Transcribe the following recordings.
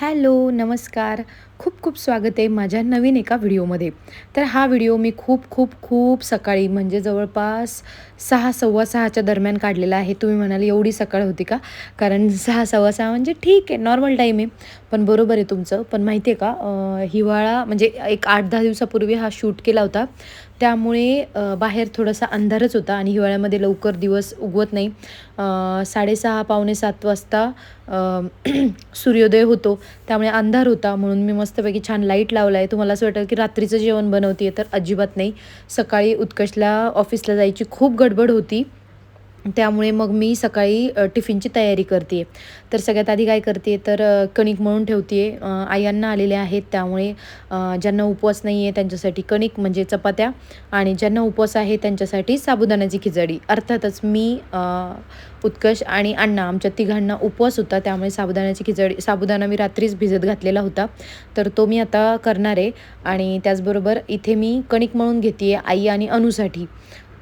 Hello नमस्कार. खूप खूप स्वागत आहे माझ्या नवीन एका व्हिडिओमध्ये. तर हा व्हिडिओ मी खूप खूप खूप सकाळी म्हणजे जवळपास सहा सव्वा सहाच्या दरम्यान काढलेला आहे. तुम्ही म्हणाल एवढी सकाळ होती का? कारण सहा सव्वा सहा म्हणजे ठीक आहे नॉर्मल टाईम आहे. पण बरोबर आहे तुमचं. पण माहिती आहे का हिवाळा म्हणजे एक आठ दहा दिवसापूर्वी हा शूट केला होता. त्यामुळे बाहेर थोडासा अंधारच होता आणि हिवाळ्यामध्ये लवकर दिवस उगवत नाही. साडेसहा पावणे सात वाजता सूर्योदय होतो. त्यामुळे अंधार होता. म्हणून मी मस्तपैकी छान लाइट लावला आहे तुम्हाला असं वाटेल की रात्रीचं जेवण बनवते तर अजिबात नाही. सकाळी उत्कर्षला ऑफिसला जायची खूप गडबड होती. त्यामुळे मग मी सकाळी टिफिनची तयारी करते. तर सगळ्यात आधी काय करते तर कणिक म्हणून ठेवते. आयांना आलेले आहेत त्यामुळे ज्यांना उपवास नाही आहे त्यांच्यासाठी कणिक म्हणजे चपात्या आणि ज्यांना उपवास आहे त्यांच्यासाठी साबुदाण्याची खिचडी. अर्थातच मी उत्कर्ष आणि अण्णा आमच्या तिघांना उपवास होता त्यामुळे साबुदाण्याची खिचडी साबुदाणा मी रात्रीच भिजत घातलेला होता. तर तो मी आता करणार आहे आणि त्याचबरोबर इथे मी कणिक म्हणून घेते आई आणि अनुसाठी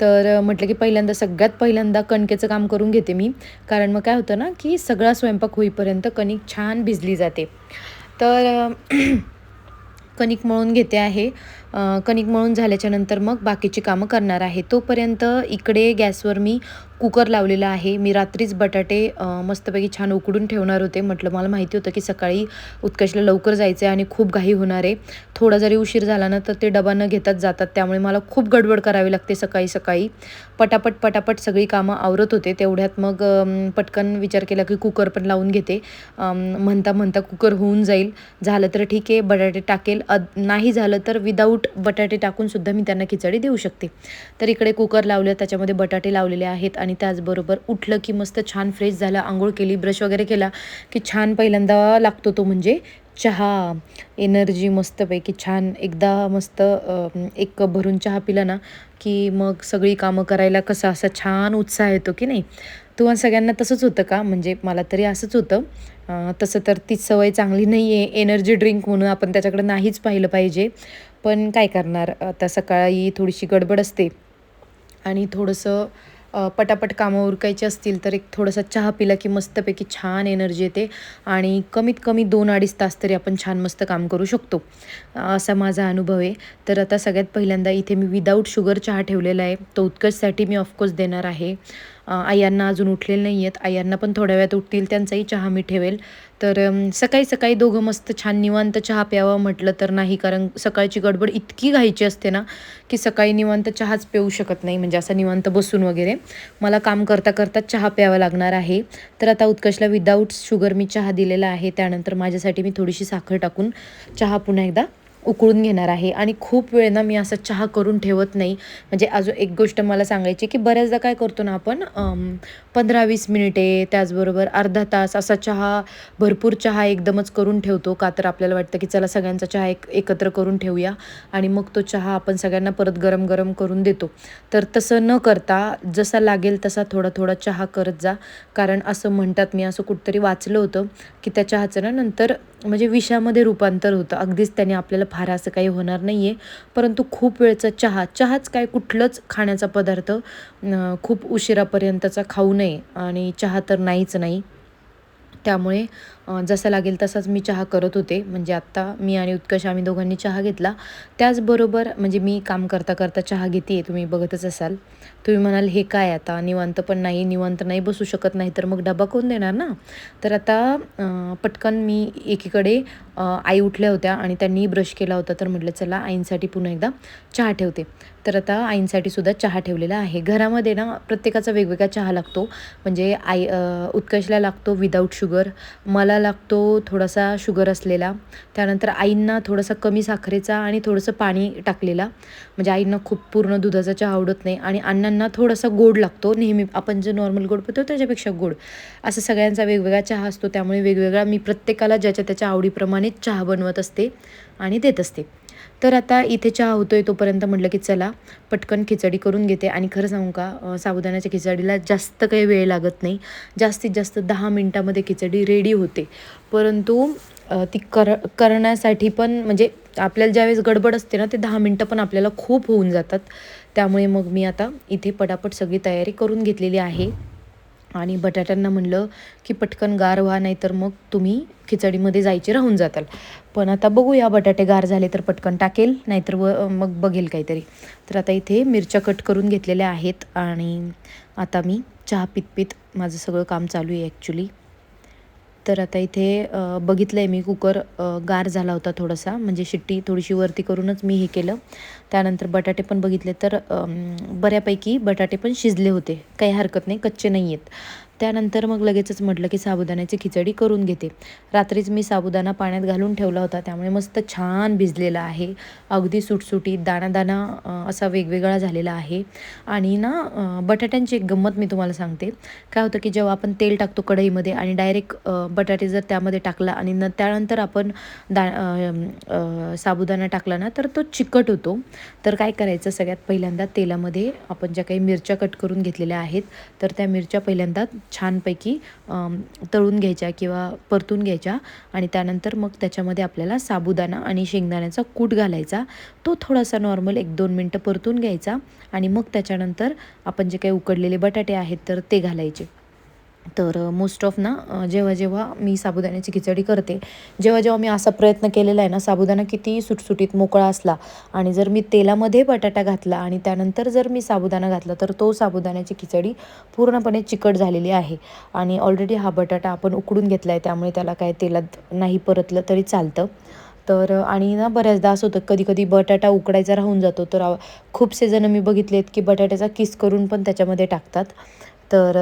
तर म्हटलं की पहिल्यांदा सगळ्यात पहिल्यांदा कणकेचं काम करून घेते मी. कारण मग काय होतं ना की सगळा स्वयंपाक होईपर्यंत कणिक छान भिजली जाते. तर कणिक मळून घेते आहे. कणिक मळून झाल्याच्यानंतर मग बाकीची कामं करणार आहे. तोपर्यंत इकडे गॅसवर मी कुकर लावलेला आहे. मी रात्रीच बटाटे मस्तपैकी छान उकडून ठेवणार होते. म्हटलं मला माहिती होतं की सकाळी उत्कर्षला लवकर जायचं आहे आणि खूप घाई होणार आहे. थोडा जरी उशीर झाला ना तर ते डबा न घेताच जातात. त्यामुळे मला खूप गडबड करावी लागते सकाळी सकाळी. पटापट पटापट सगळी कामं आवरत होते. तेवढ्यात मग पटकन विचार केला की कुकर पण लावून घेते. म्हणता म्हणता कुकर होऊन जाईल. झालं तर ठीक आहे. बटाटे टाकेल. अद नाही झालं तर विदाऊट बटाटे टाकूनसुद्धा मी त्यांना खिचडी देऊ शकते. तर इकडे कुकर लावलं. त्याच्यामध्ये बटाटे लावलेले आहेत आणि आणि त्याचबरोबर उठलं की मस्त छान फ्रेश झालं आंघोळ केली ब्रश वगैरे केला की छान पहिल्यांदा लागतो तो म्हणजे चहा. एनर्जी मस्तपैकी छान एकदा मस्त एक कप भरून चहा पिला ना की मग सगळी कामं करायला कसा असा छान उत्साह येतो की नाही. तुम्हाला सगळ्यांना तसंच होतं का? म्हणजे मला तरी असंच होतं. तसं तर ती सवय चांगली नाही आहे एनर्जी ड्रिंक म्हणून आपण त्याच्याकडे नाहीच पाहिलं पाहिजे. पण काय करणार? आता सकाळी थोडीशी गडबड असते. आणि थोडंसं पटापट कामं उरकायची असतील तर एक थोडासा चहा पिला की मस्तपैकी छान एनर्जी येते आणि कमीत कमी दोन अडीच तास तरी आपण छान मस्त काम करू शकतो. असा माझा अनुभव आहे. तर आता सगळ्यात पहिल्यांदा इथे मी विदाऊट शुगर चहा ठेवलेला आहे. तो उत्कर्षसाठी मी ऑफकोर्स देणार आहे. आयांना अजून उठलेले नाही आहेत आयांना पण थोड्या वेळात उठतील त्यांचाही चहा मी ठेवेल. तर सकाळी सकाळी दोघं मस्त छान निवांत चहा प्यावं म्हटलं तर नाही कारण सकाळची गडबड इतकी घायची असते ना की सकाळी निवांत चहाच पिऊ शकत नाही म्हणजे असं निवांत बसून वगैरे. मला काम करता करता चहा प्यावा लागणार आहे. तर आता उत्कर्षला विदाऊट शुगर मी चहा दिलेला आहे. त्यानंतर माझ्यासाठी मी थोडीशी साखर टाकून चहा पुन्हा एकदा उकळून घेणार आहे आणि खूप वेळ ना मी असं चहा करून ठेवत नाही. म्हणजे अजून एक गोष्ट मला सांगायची की बऱ्याचदा काय करतो ना आपण पंधरा वीस मिनिटे त्याचबरोबर अर्धा तास असा चहा भरपूर चहा एकदमच करून ठेवतो. का तर आपल्याला वाटतं की चला सगळ्यांचा चहा एक एकत्र करून ठेवूया आणि मग तो चहा आपण सगळ्यांना परत गरम गरम करून देतो. तर तसं न करता जसा लागेल तसा थोडा थोडा चहा करत जा. कारण असं म्हणतात मी असं कुठंतरी वाचलं होतं की त्या चहाचं ना नंतर म्हणजे विषामध्ये रूपांतर होतं. अगदीच त्याने आपल्याला फार असं काही होणार नाही आहे परंतु खूप वेळचा चहा चहाच काय कुठलंच खाण्याचा पदार्थ खूप उशिरापर्यंतचा खाऊ नये आणि चहा तर नाहीच नाही. त्यामुळे जसा लागेल तसाच मी चहा करत होते. म्हणजे आत्ता मी आणि उत्कर्ष आम्ही दोघांनी चहा घेतला. त्याचबरोबर म्हणजे मी काम करता करता चहा घेते तुम्ही बघतच असाल. तुम्ही म्हणाल हे काय आता? निवांत पण नाही निवांत नाही बसू शकत नाही तर मग डबा कोण देणार ना? तर आता पटकन मी एकीकडे आई उठल्या होत्या आणि त्यांनी ब्रश केला होता. तर म्हटलं चला आईंसाठी पुन्हा एकदा चहा ठेवते. तर आता आईंसाठी सुद्धा चहा ठेवलेला आहे. घरामध्ये ना प्रत्येकाचा वेगवेगळा चहा लागतो. म्हणजे आई उत्कर्षला लागतो विदाऊट शुगर. मला लागतो थोडासा शुगर असलेला. त्यानंतर आईंना थोडासा कमी साखरेचा आणि थोडंसं पाणी टाकलेला. म्हणजे आईंना खूप पूर्ण दुधाचा चहा आवडत नाही आणि अण्णांना थोडासा गोड लागतो. नेहमी आपण जे नॉर्मल गोड पितो त्याच्यापेक्षा गोड. असं सगळ्यांचा वेगवेगळा चहा असतो. त्यामुळे वेगवेगळा मी प्रत्येकाला ज्याच्या त्याच्या आवडीप्रमाणे चहा बनवत असते आणि देत असते. तर आता इथे चहा होतोय तोपर्यंत म्हटलं की चला पटकन खिचडी करून घेते. आणि खरं सांगू का साबुदाण्याच्या खिचडीला जास्त काही वेळ लागत नाही. जास्तीत जास्त दहा मिनटामध्ये खिचडी रेडी होते. परंतु ती कर करण्यासाठी पण म्हणजे आपल्याला ज्यावेळेस गडबड असते ना ते दहा मिनटं पण आपल्याला खूप होऊन जातात. त्यामुळे मग मी आता इथे पटापट सगळी तयारी करून घेतलेली आहे. आणि बटाट्यांना म्हणलं की पटकन गार व्हा नाही तर मग तुम्ही खिचडीमध्ये जायचे राहून जाताल. पण आता बघूया बटाटे गार झाले तर पटकन टाकेल नाहीतर व मग बघेल काहीतरी. तर आता इथे मिरच्या कट करून घेतलेल्या आहेत आणि आता मी चहा पित माझं सगळं काम चालू आहे ॲक्च्युली तर आता इथे बघितलं आहे मी कुकर गार झाला होता थोडासा. म्हणजे शिट्टी थोडीशी वरती करूनच मी हे केलं. त्यानंतर बटाटे पण बघितले तर बऱ्यापैकी बटाटे पण शिजले होते. काही हरकत नाही कच्चे नाही आहेत. त्यानंतर मग लगेचच म्हटलं की साबुदाण्याची खिचडी करून घेते. रात्रीच मी साबुदाणा पाण्यात घालून ठेवला होता. त्यामुळे मस्त छान भिजलेला आहे. अगदी सुटसुटीत दाणा दाणा असा वेगवेगळा झालेला आहे. आणि ना बटाट्यांची एक गंमत मी तुम्हाला सांगते. काय होतं की जेव्हा आपण तेल टाकतो कढईमध्ये आणि डायरेक्ट बटाटे जर त्यामध्ये टाकला आणि न त्यानंतर आपण दा साबुदाणा टाकला ना तर तो चिकट होतो. तर काय करायचं सगळ्यात पहिल्यांदा तेलामध्ये आपण ज्या काही मिरच्या कट करून घेतलेल्या आहेत तर त्या मिरच्या पहिल्यांदा छानपैकी तळून घ्यायच्या किंवा परतून घ्यायच्या आणि त्यानंतर मग त्याच्यामध्ये आपल्याला साबुदाणा आणि शेंगदाण्याचा कूट घालायचा. तो थोडासा नॉर्मल एक दोन मिनटं परतून घ्यायचा आणि मग त्याच्यानंतर आपण जे काही उकडलेले बटाटे आहेत तर ते घालायचे. तर मोस्ट ऑफ ना जेव्हा जेव्हा मी साबुदाण्याची खिचडी करते जेव्हा जेव्हा मी असा प्रयत्न केलेला आहे ना साबुदाणा किती सुटसुटीत मोकळा असला आणि जर मी तेलामध्ये बटाटा घातला आणि त्यानंतर जर मी साबुदाणा घातला तर तो साबुदाण्याची खिचडी पूर्णपणे चिकट झालेली आहे. आणि ऑलरेडी हा बटाटा आपण उकडून घेतला आहे त्यामुळे त्याला काय तेलात नाही परतलं तरी चालतं. तर आणि ना बऱ्याचदा असं होतं कधी कधी बटाटा उकडायचा राहून जातो तर खूपसे जणं मी बघितलेत की बटाट्याचा किस करून पण त्याच्यामध्ये टाकतात. तर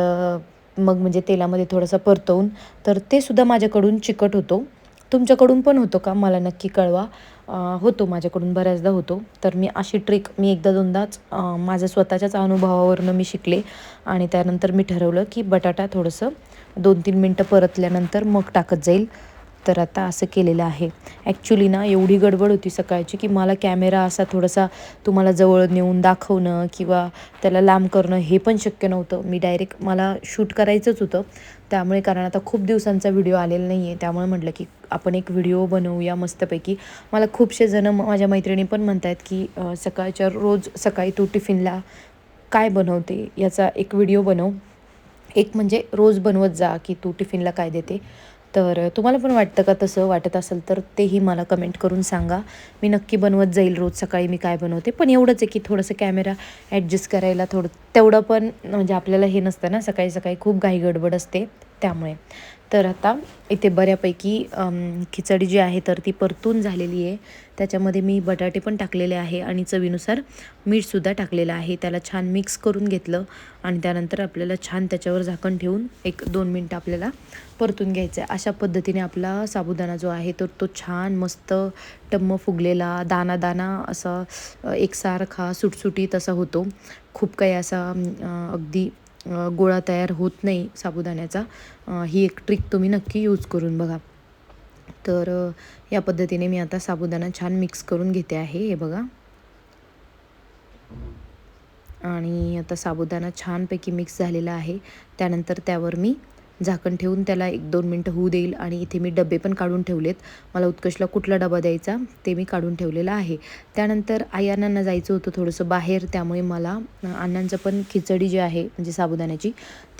मग म्हणजे तेलामध्ये थोडंसं परतवून तर ते सुद्धा माझ्याकडून चिकट होतो. तुमच्याकडून पण होतो का? मला नक्की कळवा. होतो माझ्याकडून बऱ्याचदा होतो. तर मी अशी ट्रिक मी एकदा दोनदाच माझ्या स्वतःच्याच अनुभवावरनं मी शिकले. आणि त्यानंतर मी ठरवलं की बटाटा थोडंसं दोन तीन मिनटं परतल्यानंतर मग टाकत जाईल. तर आता असं केलेलं आहे. ॲक्च्युली ना एवढी गडबड होती सकाळची की मला कॅमेरा असा थोडासा तुम्हाला जवळ नेऊन दाखवणं किंवा त्याला लांब करणं हे पण शक्य नव्हतं. मी डायरेक्ट मला शूट करायचंच होतं. त्यामुळे कारण आता खूप दिवसांचा व्हिडिओ आलेला नाही आहे त्यामुळे म्हटलं की आपण एक व्हिडिओ बनवूया मस्तपैकी. मला खूपसे जणं माझ्या मैत्रिणी पण म्हणत आहेत की सकाळच्या रोज सकाळी तू टिफिनला काय बनवते याचा एक व्हिडिओ बनव. एक म्हणजे रोज बनवत जा की तू टिफिनला काय देते. तर तुम्हाला पण वाटतं का तसं? वाटत असेल तर तेही मला कमेंट करून सांगा. मी नक्की बनवत जाईल रोज सकाळी मी काय बनवते. पण एवढंच आहे की थोडंसं कॅमेरा ॲडजस्ट करायला थोडं तेवढं पण म्हणजे आपल्याला हे नसतं ना सकाळी सकाळी खूप घाई गडबड असते. त्यामुळे. तर आता इथे बऱ्यापैकी खिचडी जी आहे तर ती परतून झालेली आहे. त्याच्यामध्ये मी बटाटे पण टाकलेले आहे आणि चवीनुसार मीठसुद्धा टाकलेलं आहे. त्याला छान मिक्स करून घेतलं आणि त्यानंतर आपल्याला छान त्याच्यावर झाकण ठेवून एक दोन मिनटं आपल्याला परतून घ्यायचं आहे. अशा पद्धतीने आपला साबुदाणा जो आहे तर तो छान मस्त टम्म फुगलेला दाना दाना असा एकसारखा सुटसुटीत असा होतो. खूप काही असा अगदी गोळा तयार होत नाही साबुदाण्याचा. ही एक ट्रिक तुम्ही नक्की यूज करून बघा. तर या पद्धतीने मी आता साबुदाणा छान मिक्स करून घेते आहे हे बघा. आणि आता साबुदाणा छानपैकी मिक्स झालेला आहे. त्यानंतर त्यावर मी झाकण ठेवून त्याला एक दोन मिनटं होऊ देईल आणि इथे मी डबे पण काढून ठेवलेत. मला उत्कर्षला कुठला डबा द्यायचा ते मी काढून ठेवलेला आहे. त्यानंतर आई अण्णांना जायचं होतं थोडंसं बाहेर त्यामुळे मला अण्णांचं पण खिचडी जी आहे म्हणजे साबुदाण्याची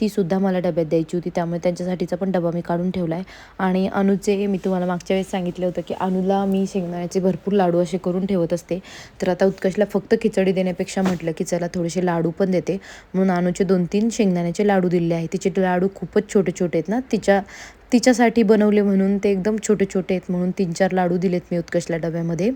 तीसुद्धा मला डब्यात द्यायची होती. त्यामुळे त्यांच्यासाठीचा पण डबा मी काढून ठेवला आहे आणि अनुचे मी तुम्हाला मागच्या वेळेस सांगितलं होतं की अनुला मी शेंगदाण्याचे भरपूर लाडू असे करून ठेवत असते. तर आता उत्कर्षला फक्त खिचडी देण्यापेक्षा म्हटलं की चला थोडेसे लाडू पण देते. म्हणून अनुचे दोन तीन शेंगदाण्याचे लाडू दिले आहे तिचे लाडू खूपच छोटे छोटे छोटे आहेत ना तिच्या तिच्यासाठी बनवले म्हणून ते एकदम छोटे छोटे आहेत म्हणून तीन चार लाडू दिलेत मी उत्कर्षला डब्यामध्ये.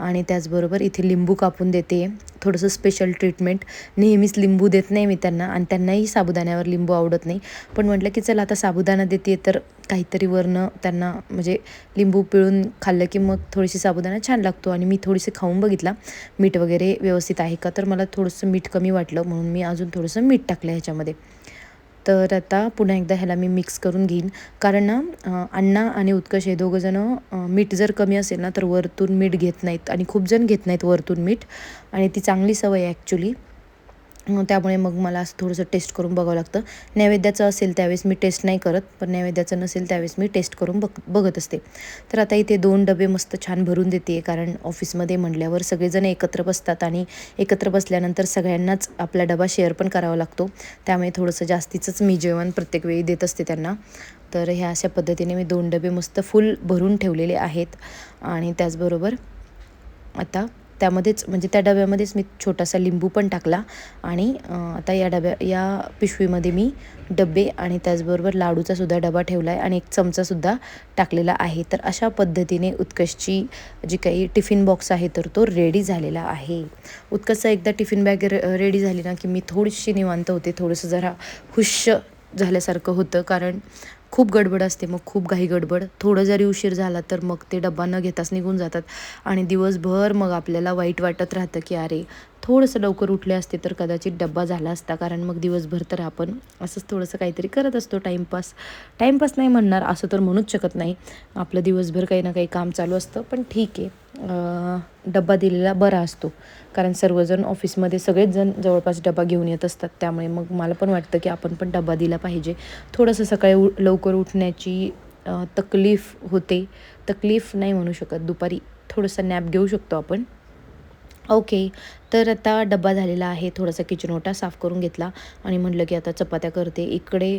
आणि त्याचबरोबर इथे लिंबू कापून देते. थोडंसं स्पेशल ट्रीटमेंट नेहमीच लिंबू देत नाही मी त्यांना आणि त्यांनाही साबुदाण्यावर लिंबू आवडत नाही. पण म्हटलं की चला आता साबुदाणा देते तर काहीतरी वरनं त्यांना म्हणजे लिंबू पिळून खाल्लं की मग थोडीशी साबुदाणा छान लागतो आणि मी थोडीशी खाऊन बघितला. मीठ वगैरे व्यवस्थित आहे का? तर मला थोडंसं मीठ कमी वाटलं म्हणून मी अजून थोडंसं मीठ टाकलं ह्याच्यामध्ये. तर आता पुन्हा एकदा ह्याला मी मिक्स करून घेईन. कारण ना अण्णा आणि उत्कर्ष हे दोघंजणं मीठ जर कमी असेल ना तर वरतून मीठ घेत नाहीत आणि खूप जण घेत नाहीत वरतून मीठ. आणि ती चांगली सवय आहे ॲक्च्युली त्यामुळे मग मला असं थोडंसं टेस्ट करून बघावं लागतं. नैवेद्याचं असेल त्यावेळेस मी टेस्ट नाही करत पण नैवेद्याचं नसेल त्यावेळेस मी टेस्ट करून बघ बघत असते. तर आता इथे दोन डबे मस्त छान भरून देते कारण ऑफिसमध्ये म्हटल्यावर सगळेजण एकत्र बसतात आणि एकत्र बसल्यानंतर सगळ्यांनाच आपला डबा शेअर पण करावा लागतो. त्यामुळे थोडंसं जास्तीचंच मी जेवण प्रत्येक वेळी देत असते त्यांना. तर ह्या अशा पद्धतीने मी दोन डबे मस्त फुल भरून ठेवलेले आहेत. आणि त्याचबरोबर आता त्यामध्येच म्हणजे त्या डब्यामध्येच मी छोटासा लिंबू पण टाकला आणि आता या डब्या या पिशवीमध्ये मी डबे आणि त्याचबरोबर लाडूचा सुद्धा डबा ठेवला आहे आणि एक चमचासुद्धा टाकलेला आहे. तर अशा पद्धतीने उत्कर्षची जी काही टिफिन बॉक्स आहे तर तो रेडी झालेला आहे. उत्कर्षचा एकदा टिफिन बॅग रेडी झाली ना की मी थोडीशी निवांत होते थोडंसं जरा हुश झाल्यासारखं होतं कारण खूप गडबड असते मग खूप घाई गडबड. थोडं जरी उशीर झाला तर मग ते डब्बा न घेताच निघून जातात. आणि दिवसभर मग आपल्याला वाईट वाटत राहतं की अरे थोडंसं लवकर उठले असते तर कदाचित डब्बा झाला असता कारण मग दिवसभर तर आपण असंच थोडंसं काहीतरी करत असतो. टाईमपास टाईमपास नाही म्हणणार असं तर म्हणूच शकत नाही. आपलं दिवसभर काही ना काही काम चालू असतं पण ठीक आहे. डब्बा दिलेला बरा असतो. कारण सर्वजण ऑफिसमध्ये सगळेच जण जवळपास डबा घेऊन येत असतात. त्यामुळे मग मला पण वाटतं की आपण पण डबा दिला पाहिजे. थोडंसं सकाळी उ लवकर उठण्याची तकलीफ होते. तकलीफ नाही म्हणू शकत. दुपारी थोडंसं नॅप घेऊ शकतो आपण. ओके. तर आता डब्बा झालेला आहे. थोडासा किचन ओटा साफ करून घेतला आणि म्हटलं की आता चपात्या करते. इकडे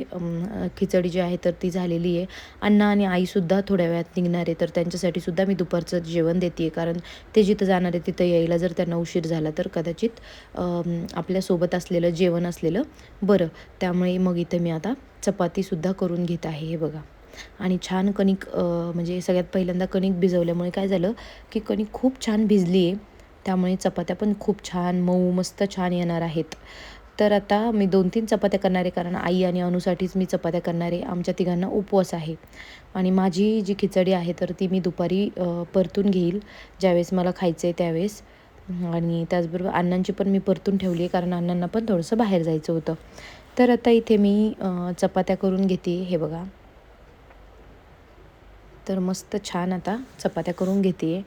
खिचडी जी आहे तर ती झालेली आहे. अण्णा आणि आईसुद्धा थोड्या वेळात निघणार आहे. तर त्यांच्यासाठी सुद्धा मी दुपारचं जेवण देते आहे कारण ते जिथं जाणार आहे तिथं यायला जर त्यांना उशीर झाला तर कदाचित आपल्यासोबत असलेलं जेवण असलेलं बरं. त्यामुळे मग इथं मी आता चपातीसुद्धा करून घेत आहे. हे बघा. आणि छान कणिक म्हणजे सगळ्यात पहिल्यांदा कणिक भिजवल्यामुळे काय झालं की कणिक खूप छान भिजली आहे त्यामुळे चपात्या पण खूप छान मऊ मस्त छान येणार आहेत. तर आता मी दोन तीन चपात्या करणार आहे कारण आई आणि अनुसाठीच मी चपात्या करणार. आहे आमच्या तिघांना उपवास आहे. आणि माझी जी खिचडी आहे तर ती मी दुपारी परतून घेईल. ज्यावेळेस मला खायचं आहे त्यावेळेस. आणि त्याचबरोबर अण्णांची पण मी परतून ठेवली आहे कारण अण्णांना पण थोडंसं बाहेर जायचं होतं. तर आता इथे मी चपात्या करून घेते. हे बघा. तर मस्त छान आता चपात्या करून घेते.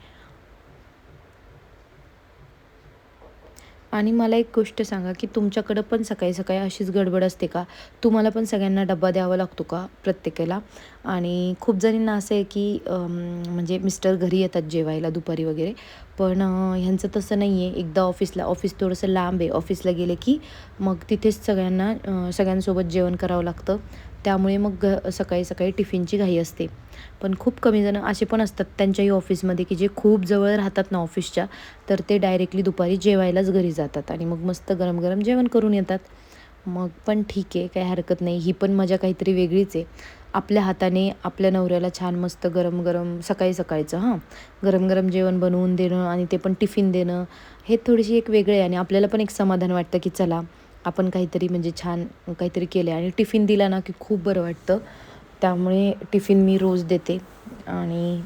आणि मला एक गोष्ट सांगा की तुमच्याकडं पण सकाळी सकाळी अशीच गडबड असते का? तुम्हाला पण सगळ्यांना डब्बा द्यावा लागतो का प्रत्येकाला? आणि खूप जणींना असं आहे की म्हणजे मिस्टर घरी येतात जेवायला दुपारी वगैरे. पण ह्यांचं तसं नाही आहे एकदा ऑफिसला ऑफिस थोडंसं लांब आहे. ऑफिसला गेले की मग तिथेच सगळ्यांना सगळ्यांसोबत जेवण करावं लागतं. त्यामुळे मग घ सकाळी सकाळी टिफिनची घाई असते. पण खूप कमी जणं असे पण असतात त्यांच्याही ऑफिसमध्ये की जे खूप जवळ राहतात ना ऑफिसच्या तर ते डायरेक्टली दुपारी जेवायलाच घरी जातात आणि मग मस्त गरम गरम जेवण करून येतात. मग पण ठीक आहे काही हरकत नाही. ही पण मजा काहीतरी वेगळीच आहे. आपल्या हाताने आपल्या नवऱ्याला छान मस्त गरम गरम सकाळी सकाळचं हां गरम गरम जेवण बनवून देणं आणि ते पण टिफिन देणं हे थोडीशी एक वेगळे आहे आणि आपल्याला पण एक समाधान वाटतं की चला आपण काहीतरी म्हणजे छान काहीतरी केलं आहे आणि टिफिन दिला ना की खूप बरं वाटतं. त्यामुळे टिफिन मी रोज देते. आणि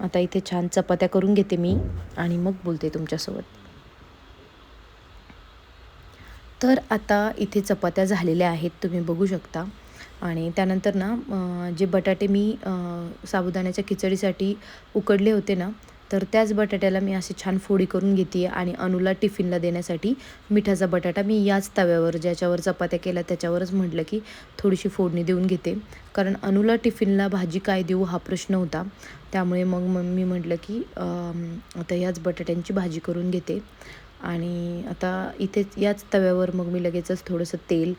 आता इथे छान चपात्या करून घेते मी. आणि मग बोलते तुमच्यासोबत. तर आता इथे चपात्या झालेल्या आहेत. तुम्ही बघू शकता. आणि त्यानंतर ना जे बटाटे मी साबुदाण्याच्या खिचडीसाठी उकडले होते ना तर त्याच बटाट्याला मी असे छान फोडी करून घेते आणि अनुला टिफिनला देण्यासाठी मिठाचा बटाटा मी याच तव्यावर ज्याच्यावर चपात्या केल्या त्याच्यावरच म्हटलं की थोडीशी फोडणी देऊन घेते. कारण अनुला टिफिनला भाजी काय देऊ हा प्रश्न होता. त्यामुळे मग मग मी म्हटलं की आता याच बटाट्यांची भाजी करून घेते. आणि आता इथेच याच तव्यावर मग मी लगेचच थोडंसं तेल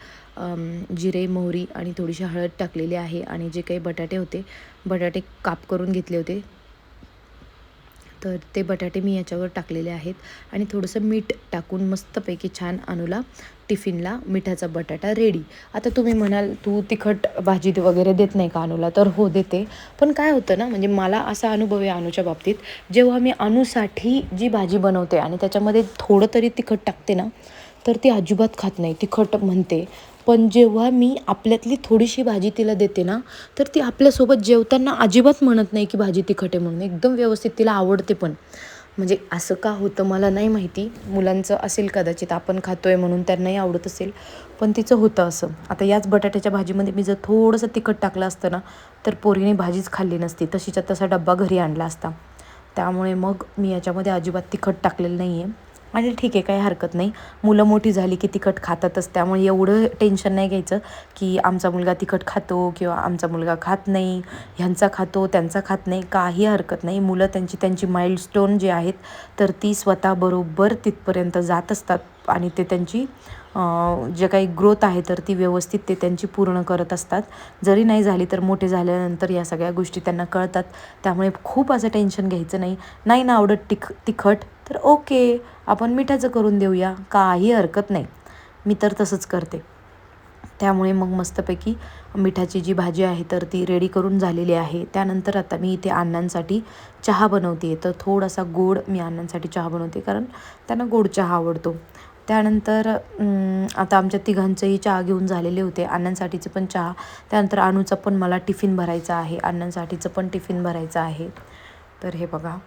जिरे मोहरी आणि थोडीशी हळद टाकलेली आहे. आणि जे काही बटाटे होते बटाटे काप करून घेतले होते. तर ते बटाटे मी याच्यावर टाकलेले आहेत. आणि थोडंसं मीठ टाकून मस्तपैकी छान अनुला टिफिनला मिठाचा बटाटा रेडी आता तुम्ही म्हणाल तू तिखट भाजी वगैरे देत नाही का अनुला? तर हो देते. पण काय होतं ना म्हणजे मला असा अनुभव आहे अनुच्या बाबतीत जेव्हा मी अनुसाठी जी भाजी बनवते आणि त्याच्यामध्ये थोडं तरी तिखट टाकते ना तर ती अजिबात खात नाही. तिखट म्हणते. पण जेव्हा मी आपल्यातली थोडीशी भाजी तिला देते ना तर ती आपल्यासोबत जेवताना अजिबात म्हणत नाही की भाजी तिखट आहे म्हणून. एकदम व्यवस्थित तिला आवडते पण. म्हणजे असं का होतं मला नाही माहिती. मुलांचं असेल कदाचित आपण खातो आहे म्हणून त्यांनाही आवडत असेल. पण तिचं होतं असं. आता याच बटाट्याच्या भाजीमध्ये मी जर थोडंसं तिखट टाकलं असतं ना तर पोरीने भाजीच खाल्ली नसती. तशीच्या तसा डब्बा घरी आणला असता. त्यामुळे मग मी याच्यामध्ये अजिबात तिखट टाकलेलं नाही आहे आणि ठीक आहे काही हरकत नाही. मुलं मोठी झाली की तिखट खातातच. त्यामुळे एवढं टेन्शन नाही घ्यायचं की आमचा मुलगा तिखट खातो किंवा आमचा मुलगा खात नाही ह्यांचा खातो त्यांचा खात नाही काही हरकत नाही. मुलं त्यांची त्यांची माइल्डस्टोन जे आहेत तर ती स्वतः बरोबर तिथपर्यंत जात असतात आणि ते त्यांची जे काही ग्रोथ आहे तर ती व्यवस्थित ते त्यांची पूर्ण करत असतात. जरी नाही झाली तर मोठे झाल्यानंतर या सगळ्या गोष्टी त्यांना कळतात. त्यामुळे खूप असं टेन्शन घ्यायचं नाही. नाही ना आवडत तिख तिखट तर ओके आपण मिठाचं करून देऊया काही हरकत नाही. मी तर तसंच करते. त्यामुळे मग मस्तपैकी मिठाची जी भाजी आहे तर ती रेडी करून झालेली आहे. त्यानंतर आता मी इथे अण्णांसाठी चहा बनवते तर थोडासा गोड मी अण्णांसाठी चहा बनवते कारण त्यांना गोड चहा आवडतो. त्यानंतर आता आमच्या तिघांचंही चहा घेऊन झालेले होते. अण्णांसाठीचं पण चहा. त्यानंतर अणूचा पण मला टिफिन भरायचा आहे. अण्णांसाठीचं पण टिफिन भरायचं आहे. तर हे बघा.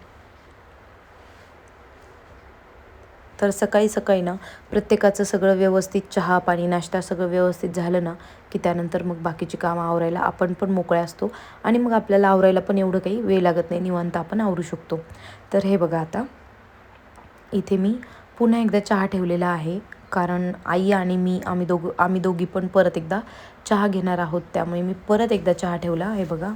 तर सकाळी सकाळी ना प्रत्येकाचं सगळं व्यवस्थित चहा पाणी नाश्ता सगळं व्यवस्थित झालं ना की त्यानंतर मग बाकीची कामं आवरायला आपण पण मोकळे असतो. आणि मग आपल्याला आवरायला पण एवढं काही वेळ लागत नाही. निवांत आपण आवरू शकतो. तर हे बघा आता. इथे मी पुन्हा एकदा चहा ठेवलेला आहे. कारण आई आणि मी आम्ही दोघं आम्ही दोघी पण परत एकदा चहा घेणार आहोत. त्यामुळे मी परत एकदा चहा ठेवला. हे बघा.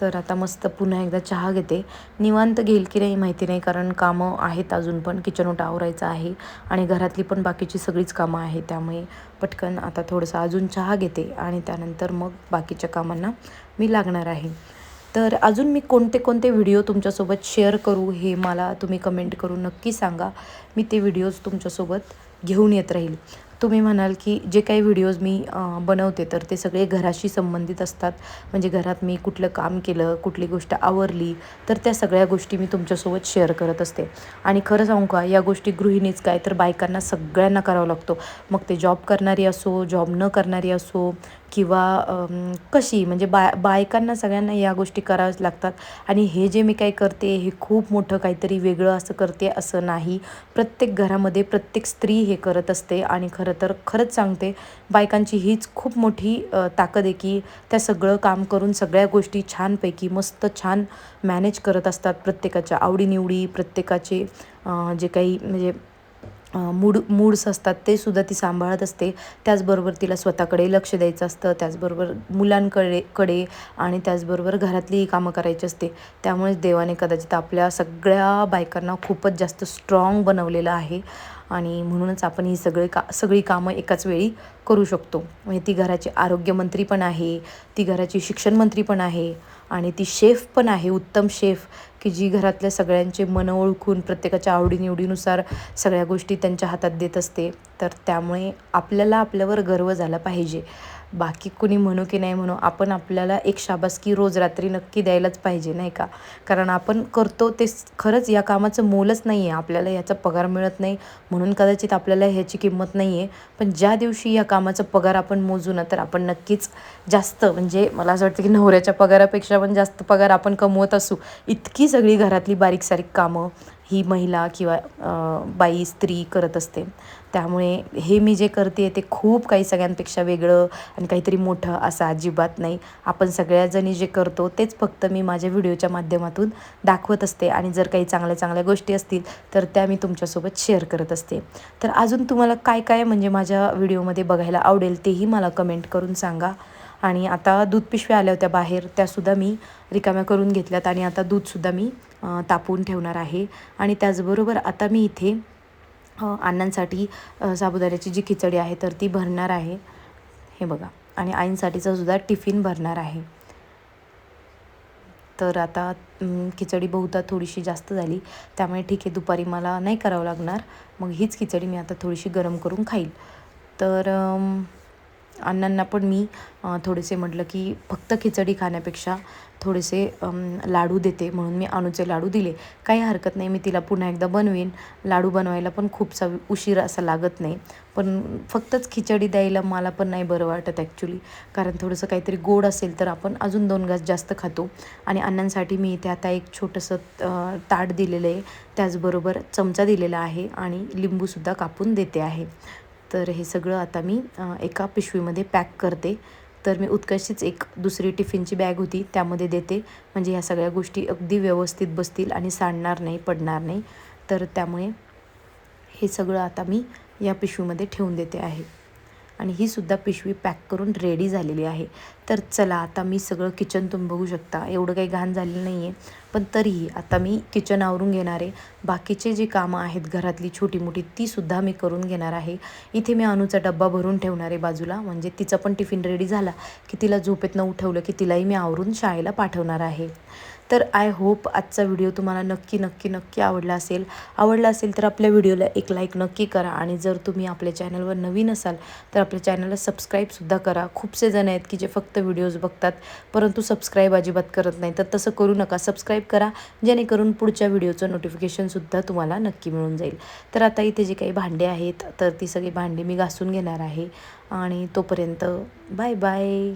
तर आता मस्त पुन्हा एकदा चहा घेते. निवांत घेईल की नाही माहिती नाही कारण कामं आहेत अजून पण. किचन ओटा आवरायचं आहे आणि घरातली पण बाकीची सगळीच कामं आहेत त्यामुळे पटकन आता थोडंसं अजून चहा घेते आणि त्यानंतर मग बाकीच्या कामांना मी लागणार आहे. तर अजून मी कोणते कोणते व्हिडिओ तुमच्यासोबत शेअर करू हे मला तुम्ही कमेंट करून नक्की सांगा. मी ते व्हिडिओज तुमच्यासोबत घेऊन येत राहील. तुम्ही म्हणाल की जे काही व्हिडिओज मी बनवते तर ते सगळे घराशी संबंधित असतात. म्हणजे घरात मी कुठलं काम केलं कुठली गोष्ट आवरली तर त्या सगळ्या गोष्टी मी तुमच्यासोबत शेअर करत असते. आणि खरं सांगू का या गोष्टी गृहिणीच काय तर बायकांना सगळ्यांना करावं लागतो. मग ते जॉब करणारी असो जॉब न करणारी असो किंवा कशी? म्हणजे बाय बायकांना सगळ्यांना या गोष्टी कराव्याच लागतात. आणि हे जे मी काय करते हे खूप मोठं काहीतरी वेगळं असं करते असं नाही. प्रत्येक घरामध्ये प्रत्येक स्त्री हे करत असते आणि खरं तर खरंच सांगते बायकांची हीच खूप मोठी ताकद आहे की त्या सगळं काम करून सगळ्या गोष्टी छानपैकी मस्त छान मॅनेज करत असतात प्रत्येकाच्या आवडीनिवडी प्रत्येकाचे जे काही म्हणजे मूड मूड्स असतात ते सुद्धा ती सांभाळत असते. त्याचबरोबर तिला स्वतःकडे लक्ष द्यायचं असतं त्याचबरोबर मुलांकडे कडे आणि त्याचबरोबर घरातलीही कामं करायची असते. त्यामुळेच देवाने कदाचित आपल्या सगळ्या बायकांना खूपच जास्त स्ट्रॉंग बनवलेलं आहे. आणि म्हणूनच आपण ही सगळे का सगळी कामं एकाच वेळी करू शकतो. म्हणजे ती घराची आरोग्यमंत्री पण आहे ती घराची शिक्षणमंत्री पण आहे. आणि ती शेफ पण आहे उत्तम शेफ की जी घरातल्या सगळ्यांचे मनं ओळखून प्रत्येकाच्या आवडीनिवडीनुसार सगळ्या गोष्टी त्यांच्या हातात देत असते. तर त्यामुळे आपल्याला आपल्यावर गर्व झाला पाहिजे. बाकी कुणी म्हणू की नाही म्हणू आपण आपल्याला एक शाबासकी रोज रात्री नक्की द्यायलाच पाहिजे नाही का? कारण आपण करतो ते खरंच या कामाचं मोलच नाही आहे आपल्याला याचा पगार मिळत नाही म्हणून कदाचित आपल्याला ह्याची किंमत नाही आहे पण ज्या दिवशी या कामाचा पगार आपण मोजू ना तर आपण नक्कीच जास्त म्हणजे मला असं वाटतं की नवऱ्याच्या पगारापेक्षा पण जास्त पगार आपण कमवत असू. इतकी सगळी घरातली बारीक सारीक कामं ही महिला किंवा बाई स्त्री करत असते. त्यामुळे हे मी जे करते ते खूप काही सगळ्यांपेक्षा वेगळं आणि काहीतरी मोठं असं अजिबात नाही. आपण सगळ्याजणी जे करतो तेच फक्त मी माझ्या व्हिडिओच्या माध्यमातून दाखवत असते आणि जर काही चांगल्या चांगल्या गोष्टी असतील तर त्या मी तुमच्यासोबत शेअर करत असते. तर अजून तुम्हाला काय काय म्हणजे माझ्या व्हिडिओमध्ये बघायला आवडेल तेही मला कमेंट करून सांगा. आणि आता दूध पिशव्या आल्या होत्या बाहेर त्यासुद्धा मी रिकाम्या करून घेतल्यात आणि आता दूधसुद्धा मी तापवून ठेवणार आहे. आणि त्याचबरोबर आता मी इथे अण्णांसाठी साबुदाण्याची जी खिचडी आहे तर ती भरणार आहे. हे बघा. आणि आईंसाठीचा सुद्धा टिफिन भरणार आहे. तर आता खिचडी बहुता थोडीशी जास्त झाली. त्यामुळे ठीक आहे दुपारी मला नाही करावं लागणार. मग हीच खिचडी मी आता थोडीशी गरम करून खाईल. तर अण्णांना पण मी थोडेसे म्हटलं की फक्त खिचडी खाण्यापेक्षा थोडेसे लाडू देते म्हणून मी अणूचे लाडू दिले. काही हरकत नाही मी तिला पुन्हा एकदा बनवीन. लाडू बनवायला पण खूप सा उशीर असा लागत नाही. पण फक्तच खिचडी द्यायला मला पण नाही बरं वाटत ॲक्च्युली कारण थोडंसं काहीतरी गोड असेल तर आपण अजून दोन घास जास्त खातो. आणि अण्णांसाठी मी इथे आता एक छोटंसं ताट दिलेलं आहे. त्याचबरोबर चमचा दिलेला आहे आणि लिंबूसुद्धा कापून देते आहे. तर हे सगळं आता मी एका पिशवीमध्ये पॅक करते. तर मी उत्कर्षीच एक दुसरी टिफिनची बॅग होती त्यामध्ये देते. म्हणजे ह्या सगळ्या गोष्टी अगदी व्यवस्थित बसतील आणि सांडणार नाही पडणार नाही. तर त्यामुळे हे सगळं आता मी या पिशवीमध्ये ठेवून देते आहे. आणि ही सुद्धा पिशवी पॅक करून रेडी झालेली आहे. तर चला आता मी सगळं किचन तुम्ही बघू शकता. एवढं काही घाण झालेलं नाही आहे पण तरीही आता मी किचन आवरून घेणार आहे. बाकीचे जे कामं आहेत घरातली छोटी मोठी तीसुद्धा मी करून घेणार आहे. इथे मी अनुचा डब्बा भरून ठेवणार आहे बाजूला. म्हणजे तिचा पण टिफिन रेडी झाला की तिला झोपेत न उठवलं की तिलाही मी आवरून शाळेला पाठवणार आहे. तर आय होप आजचा व्हिडिओ तुम्हाला नक्की नक्की नक्की आवडला असेल. आवडला असेल तर आपल्या व्हिडिओला एक लाईक नक्की करा आणि जर तुम्ही आपल्या चॅनलवर नवीन असाल तर आपल्या चॅनलला सबस्क्राईबसुद्धा करा. खूपसे जण आहेत की जे फक्त व्हिडिओज बघतात परंतु सबस्क्राईब अजिबात करत नाही तर तसं करू नका. सबस्क्राईब करा जेणेकरून पुढच्या व्हिडिओचं नोटिफिकेशनसुद्धा तुम्हाला नक्की मिळून जाईल. तर आता इथे जे काही भांडे आहेत तर ती सगळी भांडी मी घासून घेणार आहे. आणि तोपर्यंत बाय बाय